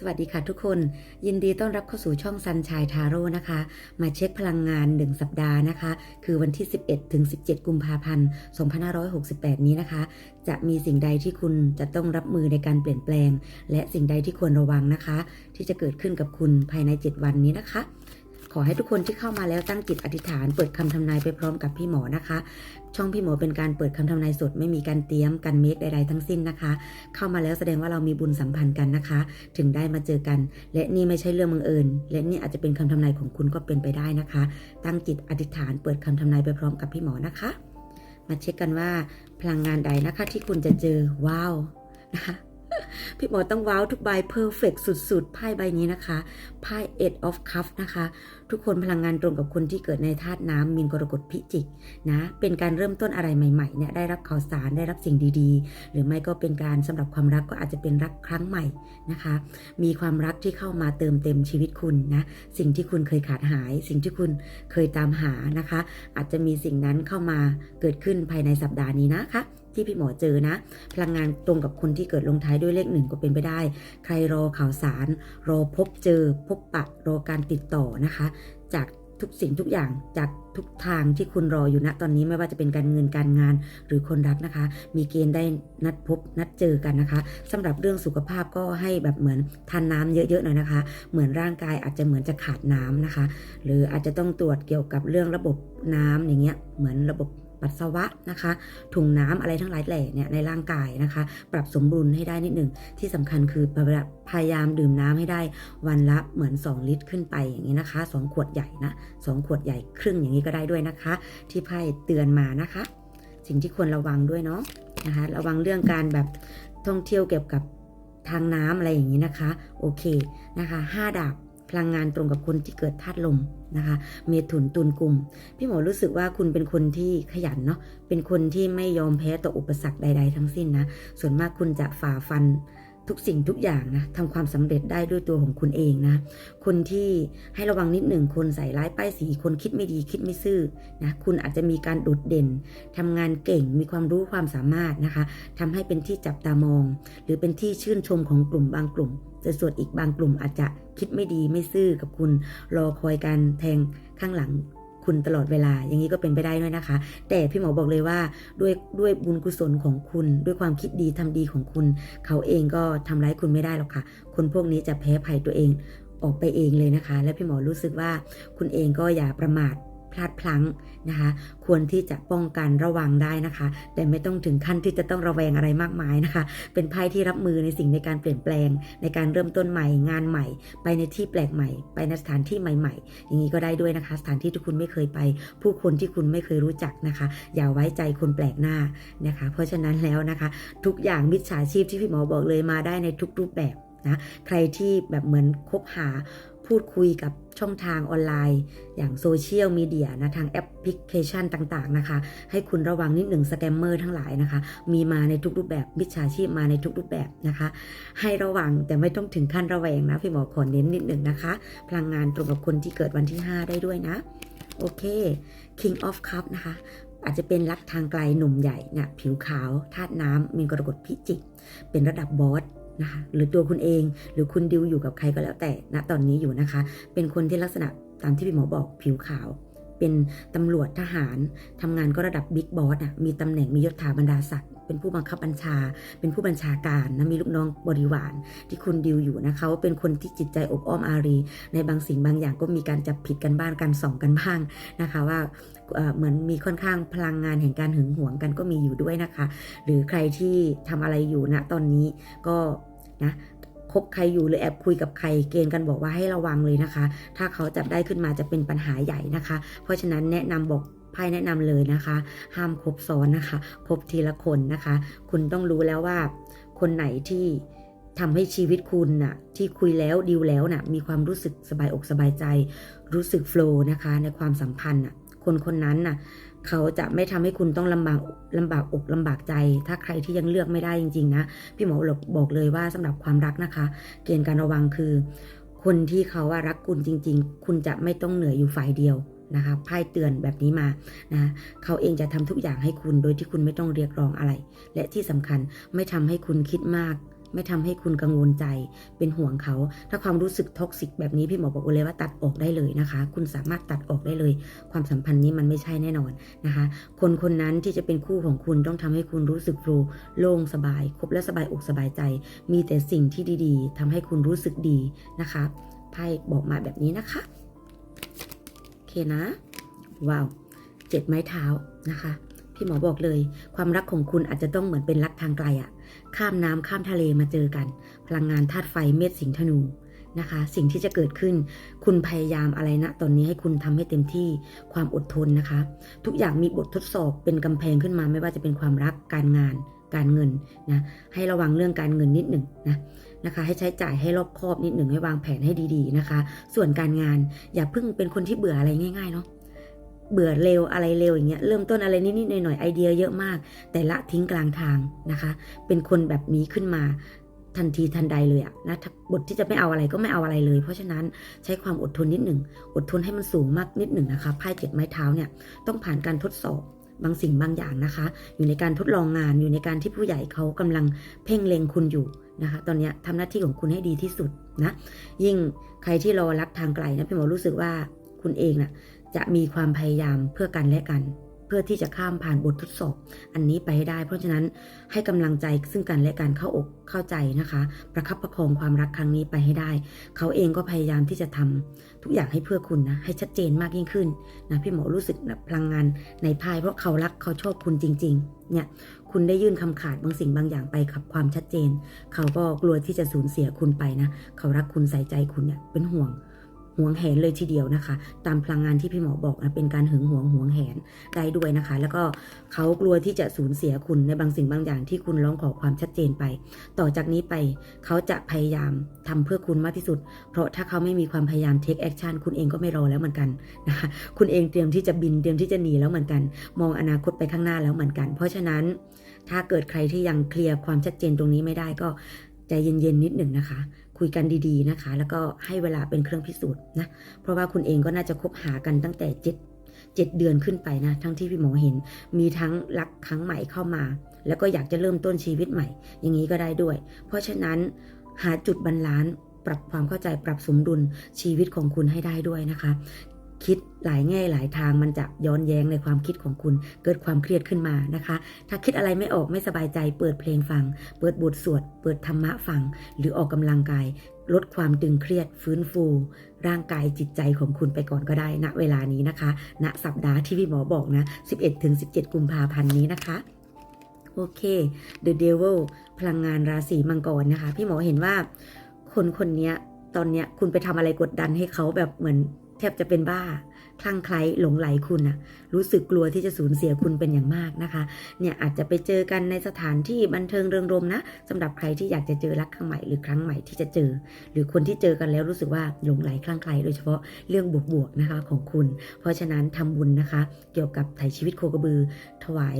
สวัสดีค่ะทุกคน ยินดีต้อนรับเข้าสู่ช่องซันชายทาโร่นะคะ มาเช็คพลังงาน 1 สัปดาห์นะคะ คือวันที่ 11 ถึง 17 กุมภาพันธ์ 2568 นี้นะคะ จะมีสิ่งใดที่คุณจะต้องรับมือในการเปลี่ยนแปลง และสิ่งใดที่ควรระวังนะคะ ที่จะเกิดขึ้นกับคุณภายใน 7 วันนี้นะคะ อให้ทุกคนที่เข้ามาแล้วตั้งจิตอธิษฐานเปิดคำทำนายไปพร้อมกับพี่หมอนะคะ ช่องพี่หมอเป็นการเปิดคำทำนายสดไม่มีการเตรียมการเมคใดๆทั้งสิ้นนะคะ เข้ามาแล้วแสดงว่าเรามีบุญสัมพันธ์กันนะคะ ถึงได้มาเจอกัน และนี่ไม่ใช่เรื่องบังเอิญและนี่อาจจะเป็นคำทำนายของคุณก็เป็นไปได้นะคะ ตั้งจิตอธิษฐานเปิดคำทำนายไปพร้อมกับพี่หมอนะคะ มาเช็คกันว่าพลังงานใดนะคะที่คุณจะเจอว้าวนะคะ พี่หมอต้องว้าวทุกใบเพอร์เฟกสุดๆไพ่ใบนี้นะคะไพ่ eight of cup นะคะ ทุกคนพลังงานตรงกับคนที่เกิดในธาตุน้ำมีนกรกฎพิจิกนะ เป็นการเริ่มต้นอะไรใหม่ๆเนี่ยได้รับข่าวสารได้รับสิ่งดีๆ หรือไม่ก็เป็นการสำหรับความรักก็อาจจะเป็นรักครั้งใหม่นะคะ มีความรักที่เข้ามาเติมเต็มชีวิตคุณนะ สิ่งที่คุณเคยขาดหาย สิ่งที่คุณเคยตามหานะคะ อาจจะมีสิ่งนั้นเข้ามาเกิดขึ้นภายในสัปดาห์นี้นะคะ ที่พี่หมอเจอนะ พลังงานตรงกับคนที่เกิดลงท้ายด้วยเลขหนึ่งก็เป็นไปได้ ใครรอข่าวสาร รอพบเจอ พบปะรอการติดต่อนะคะ จากทุกสิ่งทุกอย่างจากทุกทางที่คุณรออยู่ณตอนนี้ไม่ว่าจะเป็นการเงินการงานหรือคนรักนะคะ มีเกณฑ์ได้นัดพบนัดเจอกันนะคะสำหรับเรื่องสุขภาพก็ให้แบบเหมือนทานน้ำเยอะๆหน่อยนะคะ เหมือนร่างกายอาจจะเหมือนจะขาดน้ำนะคะ หรืออาจจะต้องตรวจเกี่ยวกับเรื่องระบบน้ำอย่างเงี้ยเหมือนระบบ ปัสสาวะนะคะถุงน้ำอะไรทั้งหลายแหล่เนี่ยในร่างกายนะคะ ปรับสมดุลให้ได้นิดหนึ่งที่สำคัญคือพยายามดื่มน้ำให้ได้วันละเหมือน 2 ลิตรขึ้นไปอย่างนี้นะคะ 2 ขวดใหญ่นะ2ขวดใหญ่ครึ่งอย่างนี้ก็ได้ด้วยนะคะ ที่ไพ่เตือนมานะคะ สิ่งที่ควรระวังด้วยเนาะนะคะ ระวังเรื่องการแบบท่องเที่ยวเกี่ยวกับทางน้ำอะไรอย่างนี้นะคะ โอเคนะคะ 5 ดาบ พลังงานตรงกับคนที่เกิดธาตุลมนะคะ เมถุนตุลกลุ่ม พี่หมอรู้สึกว่าคุณเป็นคนที่ขยันเนาะ เป็นคนที่ไม่ยอมแพ้ต่ออุปสรรคใด ๆ ทั้งสิ้นนะ ส่วนมากคุณจะฝ่าฟัน ทุกสิ่งทุกอย่างนะทำความสำเร็จได้ด้วยตัวของคุณเองนะ คนที่ให้ระวังนิดหนึ่งคนใส่ร้ายป้ายสีคนคิดไม่ดีคิดไม่ซื่อนะคุณอาจจะมีการโดดเด่นทำงานเก่งมีความรู้ความสามารถนะคะทำให้เป็นที่จับตามอง หรือเป็นที่ชื่นชมของกลุ่มบางกลุ่มแต่ส่วนอีกบางกลุ่มอาจจะคิดไม่ดีไม่ซื่อกับคุณรอคอยการแทงข้างหลัง คุณตลอดเวลา อย่างนี้ก็เป็นไปได้ด้วยนะคะ แต่พี่หมอบอกเลยว่าด้วยด้วยบุญกุศลของคุณ ด้วยความคิดดีทำดีของคุณ เขาเองก็ทำร้ายคุณไม่ได้หรอกค่ะ คนพวกนี้จะแพ้ภัยตัวเองออกไปเองเลยนะคะ และพี่หมอรู้สึกว่าคุณเองก็อย่าประมาท พลาดพลั้งนะคะ ควรที่จะป้องกันระวังได้นะคะ แต่ไม่ต้องถึงขั้นที่จะต้องระแวงอะไรมากมายนะคะ เป็นไพ่ที่รับมือในสิ่งในการเปลี่ยนแปลง ในการเริ่มต้นใหม่ งานใหม่ ไปในที่แปลกใหม่ ไปในสถานที่ใหม่ ๆ อย่างนี้ก็ได้ด้วยนะคะ สถานที่ที่คุณไม่เคยไป ผู้คนที่คุณไม่เคยรู้จักนะคะ อย่าไว้ใจคนแปลกหน้านะคะ เพราะฉะนั้นแล้วนะคะ ทุกอย่างมิจฉาชีพที่พี่หมอบอกเลยมาได้ในทุกรูปแบบนะ ใครที่แบบเหมือนคบหา พูดคุยกับช่องทางออนไลน์ อย่างโซเชียลมีเดียนะทางแอปพลิเคชันต่างๆนะคะ ให้คุณระวังนิดหนึ่งสแกมเมอร์ทั้งหลายนะคะ มีมาในทุกรูปแบบมิจฉาชีพมาในทุกรูปแบบนะคะ ให้ระวังแต่ไม่ต้องถึงขั้นระแวงนะพี่หมอขอเน้นนิดหนึ่งนะคะ พลังงานตรงกับคนที่เกิดวันที่ 5 ได้ด้วยนะโอเค King of Cup นะคะ อาจจะเป็นรักทางไกลหนุ่มใหญ่เนี่ยผิวขาวธาตุน้ำมีกรกฎพิจิก เป็นระดับบอส นะคะหรือตัวคุณเองหรือคุณดิวอยู่กับใครก็แล้วแต่ณตอนนี้อยู่นะคะ เป็นคนที่ลักษณะตามที่พี่หมอบอกผิวขาว เป็นตำรวจทหารทำงานก็ระดับบิ๊กบอสอะมีตำแหน่งมียศถาบรรดาศักดิ์เป็นผู้บังคับบัญชา เป็นผู้บัญชาการนะมีลูกน้องบริวาร ที่คุณดิวอยู่นะเขาเป็นคนที่จิตใจอบอ้อมอารี ในบางสิ่งบางอย่างก็มีการจับผิดกันบ้างการส่องกันบ้างนะคะว่าเอ่อเหมือนมีค่อนข้างพลังงานแห่งการหึงหวงกันก็มีอยู่ด้วยนะคะ หรือใครที่ทำอะไรอยู่ณตอนนี้ก็ นะคบใครอยู่หรือแอบคุยกับใครเกณฑ์กันบอกว่าให้ระวังเลยนะคะ ถ้าเขาจับได้ขึ้นมาจะเป็นปัญหาใหญ่นะคะ เพราะฉะนั้นแนะนำบอกไพ่แนะนำเลยนะคะ ห้ามคบซ้อนนะคะ คบทีละคนนะคะ คุณต้องรู้แล้วว่า คนไหนที่ทำให้ชีวิตคุณน่ะที่คุยแล้วดีลแล้วน่ะมีความรู้สึกสบายอกสบายใจ รู้สึกโฟล์นะคะ ในความสัมพันธ์น่ะคนคนนั้นน่ะ เขาจะไม่ทำให้คุณต้องลำบากลำบากอกลำบากใจ ถ้าใครที่ยังเลือกไม่ได้จริง ๆ นะ พี่หมอบอกเลยว่าสำหรับความรักนะคะ เกณฑ์การระวังคือ คนที่เขาว่ารักคุณจริง ๆ คุณจะไม่ต้องเหนื่อยอยู่ฝ่ายเดียวนะคะไพ่เตือนแบบนี้มานะเขาเองจะทำทุกอย่างให้คุณโดยที่คุณไม่ต้องเรียกร้องอะไร และที่สำคัญไม่ทำให้คุณคิดมาก ไม่ทำให้คุณกังวลใจ เป็นห่วงเขา ถ้าความรู้สึกท็อกซิกแบบนี้พี่หมอบอกเลยว่าตัดออกได้เลยนะคะ คุณสามารถตัดออกได้เลย ความสัมพันธ์นี้มันไม่ใช่แน่นอนนะคะ คนคนนั้นที่จะเป็นคู่ของคุณต้องทำให้คุณรู้สึกโลว์โล่งสบาย คบและสบายอกสบายใจ มีแต่สิ่งที่ดีๆทำให้คุณรู้สึกดีนะคะไพ่บอกมาแบบนี้นะคะ โอเคนะ ว้าวเจ็ดไม้เท้านะคะ พี่หมอบอกเลย ความรักของคุณอาจจะต้องเหมือนเป็นรักทางไกลอะข้ามน้ำข้ามทะเลมาเจอกัน พลังงานธาตุไฟเมษสิงห์ธนูนะคะ สิ่งที่จะเกิดขึ้น คุณพยายามอะไรนะตอนนี้ให้คุณทำให้เต็มที่ความอดทนนะคะ ทุกอย่างมีบททดสอบเป็นกำแพงขึ้นมาไม่ว่าจะเป็นความรักการงาน การเงินนะให้ระวังเรื่องการเงินนิดหนึ่งนะนะคะ ให้ใช้จ่ายให้รอบคอบนิดหนึ่งให้วางแผนให้ดี ๆนะคะ ส่วนการงานอย่าเพิ่งเป็นคนที่เบื่ออะไรง่ายๆเนาะ เบื่อเร็วอะไรเร็วอย่างเงี้ยเริ่มต้นอะไรนิดๆหน่อยๆไอเดียเยอะมาก แต่ละทิ้งกลางทางนะคะ เป็นคนแบบนี้ขึ้นมาทันทีทันใดเลยอะนะบทที่จะไม่เอาอะไรก็ไม่เอาอะไรเลย เพราะฉะนั้นใช้ความอดทนนิดหนึ่งอดทนให้มันสูงมากนิดหนึ่งนะคะไพ่เจ็ดไม้เท้าเนี่ยต้องผ่านการทดสอบบางสิ่งบางอย่างนะคะ อยู่ในการทดลองงานอยู่ในการที่ผู้ใหญ่เขากำลังเพ่งเล็งคุณอยู่นะคะ ตอนนี้ยทำหน้าที่ของคุณให้ดีที่สุดนะยิ่งใครที่รอรักทางไกลนะพี่หมอรู้สึกว่าคุณเองน่ะ จะมีความพยายามเพื่อกันและกัน เพื่อที่จะข้ามผ่านบททดสอบ อันนี้ไปให้ได้ เพราะฉะนั้นให้กำลังใจซึ่งกันและกันเข้าอกเข้าใจนะคะ ประคับประคองความรักครั้งนี้ไปให้ได้ เขาเองก็พยายามที่จะทำทุกอย่างให้เพื่อคุณนะให้ชัดเจนมากยิ่งขึ้นนะพี่หมอรู้สึกนะพลังงานในพายเพราะเขารักเขาชอบคุณจริง ๆ เนี่ยคุณได้ยื่นคำขาดบางสิ่งบางอย่างไปกับความชัดเจน เขาก็กลัวที่จะสูญเสียคุณไปนะ เขารักคุณใส่ใจคุณเนี่ยเป็นห่วง ห่วงแหนเลยทีเดียวนะคะ ตามพลังงานที่พี่หมอบอกนะเป็นการหึงหวงห่วงแหนได้ด้วยนะคะ แล้วก็เขากลัวที่จะสูญเสียคุณในบางสิ่งบางอย่างที่คุณร้องขอความชัดเจนไป ต่อจากนี้ไปเขาจะพยายามทำเพื่อคุณมากที่สุด เพราะถ้าเขาไม่มีความพยายาม take action คุณเองก็ไม่รอแล้วเหมือนกันนะคะคุณเองเตรียมที่จะบินเตรียมที่จะหนีแล้วเหมือนกัน มองอนาคตไปข้างหน้าแล้วเหมือนกัน เพราะฉะนั้นถ้าเกิดใครที่ยังเคลียร์ความชัดเจนตรงนี้ไม่ได้ก็ใจเย็นๆนิดหนึ่งนะคะ คุยกันดีๆนะคะ แล้วก็ให้เวลาเป็นเครื่องพิสูจน์นะ เพราะว่าคุณเองก็น่าจะคบหากันตั้งแต่เจ็ดเจ็ดเดือนขึ้นไปนะ ทั้งที่พี่หมอเห็น มีทั้งรักครั้งใหม่เข้ามา แล้วก็อยากจะเริ่มต้นชีวิตใหม่ อย่างนี้ก็ได้ด้วย เพราะฉะนั้นหาจุดบรรลานปรับความเข้าใจปรับสมดุลชีวิตของคุณให้ได้ด้วยนะคะ คิดหลายแง่หลายทางมันจะย้อนแย้งในความคิดของคุณ เกิดความเครียดขึ้นมานะคะ ถ้าคิดอะไรไม่ออกไม่สบายใจ เปิดเพลงฟัง เปิดบทสวด เปิดธรรมะฟัง หรือออกกำลังกาย ลดความตึงเครียดฟื้นฟู ร่างกายจิตใจของคุณไปก่อนก็ได้ณเวลานี้นะคะณสัปดาห์ที่พี่หมอบอกนะ 11-17 กุมภาพันธ์นี้นะคะโอเค The Devil พลังงานราศีมังกรนะคะ พี่หมอเห็นว่าคนคนนี้ตอนเนี้ยคุณไปทำอะไรกดดันให้เขาแบบเหมือน แทบจะเป็นบ้าคลั่งไคล้หลงไหลคุณนะรู้สึกกลัวที่จะสูญเสียคุณเป็นอย่างมากนะคะ เนี่ยอาจจะไปเจอกันในสถานที่บันเทิงเริงรมนะสำหรับใครที่อยากจะเจอรักครั้งใหม่หรือครั้งใหม่ที่จะเจอ หรือคนที่เจอกันแล้วรู้สึกว่าหลงไหลคลั่งไคล้โดยเฉพาะเรื่องบวกๆนะคะของคุณ เพราะฉะนั้นทำบุญนะคะ เกี่ยวกับไถ่ชีวิตโคกระบือ ถวาย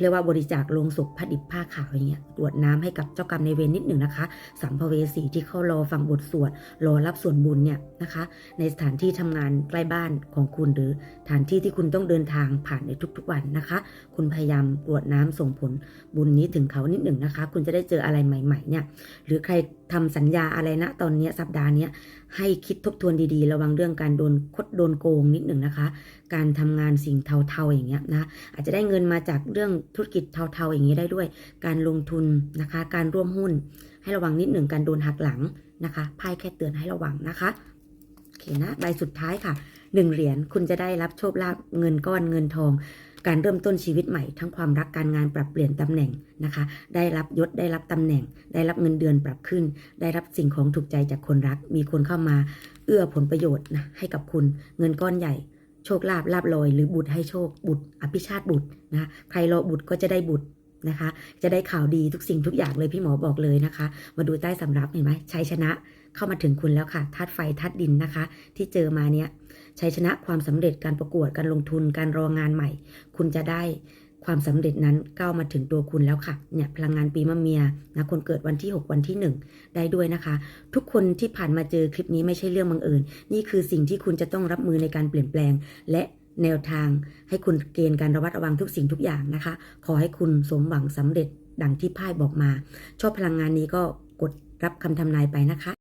เรียกว่าบริจาคลงศพผ้าดิบผ้าขาวอย่างเงี้ยกรวดน้ำให้กับเจ้ากรรมในเวรนิดหนึ่งนะคะสัมภเวสีที่เข้ารอฟังบทสวดรอรับส่วนบุญเนี่ยนะคะ ในสถานที่ทำงานใกล้บ้านของคุณหรือสถานที่ที่คุณต้องเดินทางผ่านในทุกๆวันนะคะ คุณพยายามกรวดน้ำส่งผลบุญนี้ถึงเขานิดหนึ่งนะคะ คุณจะได้เจออะไรใหม่ ๆเนี่ยหรือใคร ทำสัญญาอะไรนะตอนนี้สัปดาห์นี้ให้คิดทบทวนดีๆ ระวังเรื่องการโดนคดโดนโกงนิดหนึ่งนะคะ การทำงานสิ่งเทาๆอย่างเงี้ยนะอาจจะได้เงินมาจากเรื่องธุรกิจเทาๆอย่างนี้ได้ด้วย การลงทุนนะคะ การร่วมหุ้น ให้ระวังนิดหนึ่งการโดนหักหลังนะคะไพ่แค่เตือนให้ระวังนะคะโอเคนะใบสุดท้ายค่ะหนึ่งเหรียญคุณจะได้รับโชคลาภเงินก้อนเงินทอง การเริ่มต้นชีวิตใหม่ทั้งความรักการงานปรับเปลี่ยนตำแหน่งนะคะ ได้รับยศได้รับตำแหน่ง ได้รับเงินเดือนปรับขึ้น ได้รับสิ่งของถูกใจจากคนรัก มีคนเข้ามาเอื้อผลประโยชน์นะให้กับคุณ เงินก้อนใหญ่ โชคลาภลาบลอย หรือบุตรให้โชคบุตร อภิชาติบุตรนะะใครรอบุตรก็จะได้บุตรนะคะ จะได้ข่าวดีทุกสิ่งทุกอย่างเลยพี่หมอบอกเลยนะคะ มาดูใต้สำรับเห็นไหมชัยชนะเข้ามาถึงคุณแล้วค่ะธาตุไฟธาตุดินนะคะ ที่เจอมาเนี่ย ชัยชนะความสำเร็จการประกวดการลงทุนการรองานใหม่ คุณจะได้ความสำเร็จนั้นก้าวมาถึงตัวคุณแล้วค่ะ เนี่ยพลังงานปีมะเมียนะคนเกิดวันที่ 6 วันที่ 1 ได้ด้วยนะคะ ทุกคนที่ผ่านมาเจอคลิปนี้ไม่ใช่เรื่องบังเอิญ นี่คือสิ่งที่คุณจะต้องรับมือในการเปลี่ยนแปลง และแนวทางให้คุณเกณฑ์การระวัดระวังทุกสิ่งทุกอย่างนะคะ ขอให้คุณสมหวังสำเร็จดังที่ไพ่บอกมา ชอบพลังงานนี้ก็กดรับคำทำนายไปนะคะ